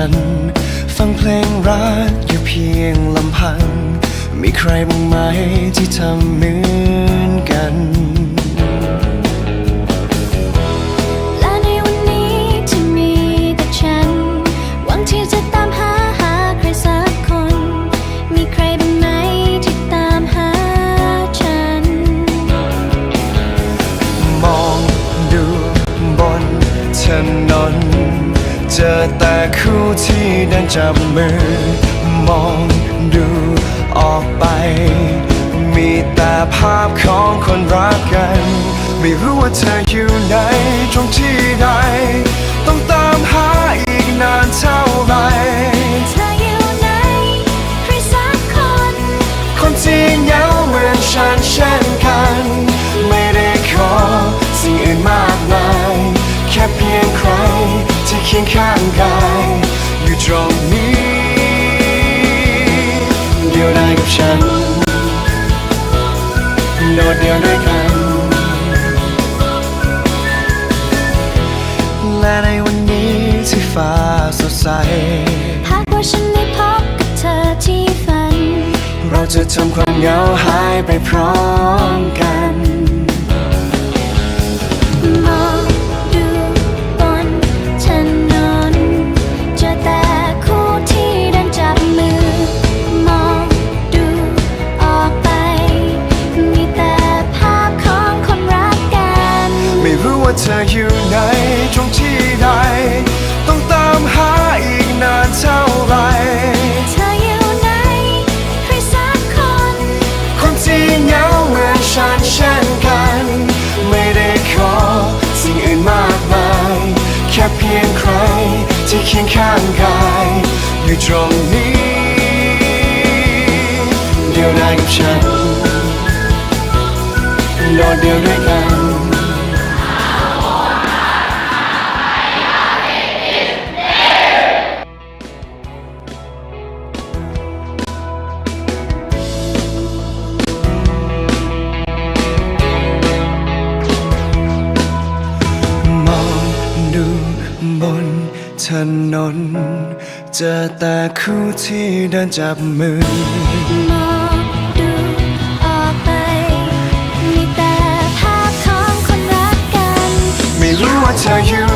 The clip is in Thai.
ัน ฟังเพลงรักอยู่เพียงลำพัง มีใครบ้างไหมที่ทำเหมือนกัน ดินจับมือ มองดูออกไป มีแต่ภาพของคนรักกัน ไม่รู้ว่าเธออยู่ไหนตรงที่ใด ต้องตามหาอีกนานเท่าไหร่เธออยู่ไหนใครสักคน คนที่เหงาเหมือนฉันเช่นกัน ไม่ได้ขอสิ่งอื่นมากมาย แค่เพียงใครที่เคียงข้างกาย อยู่ตรงนี้ เดียวได้กับฉัน โดดเดียวด้วยกัน และในวันนี้ที่ฟ้าสดใส หากว่าฉันได้พบกับเธอที่ฝัน เราจะทำความเหงาหายไปพร้อมกัน ธออยู่ไหนตรงที่ใด ต้องตามหาอีกนานเท่าไหร่เธออยู่ไหนใครสักคน คนที่เหงาเหมือนฉันเช่นกัน ไม่ได้ขอสิ่งอื่นมากมาย แค่เพียงใครที่เคียงข้างกาย อยู่ตรงนี้ เดียวได้กับฉันโดดเดียวด้วยกัน บนถนน เจอแต่คู่ที่เดินจับมือมองดูออกไป มีแต่ภาพของคนรักกัน ไม่รู้ว่าเธออยู่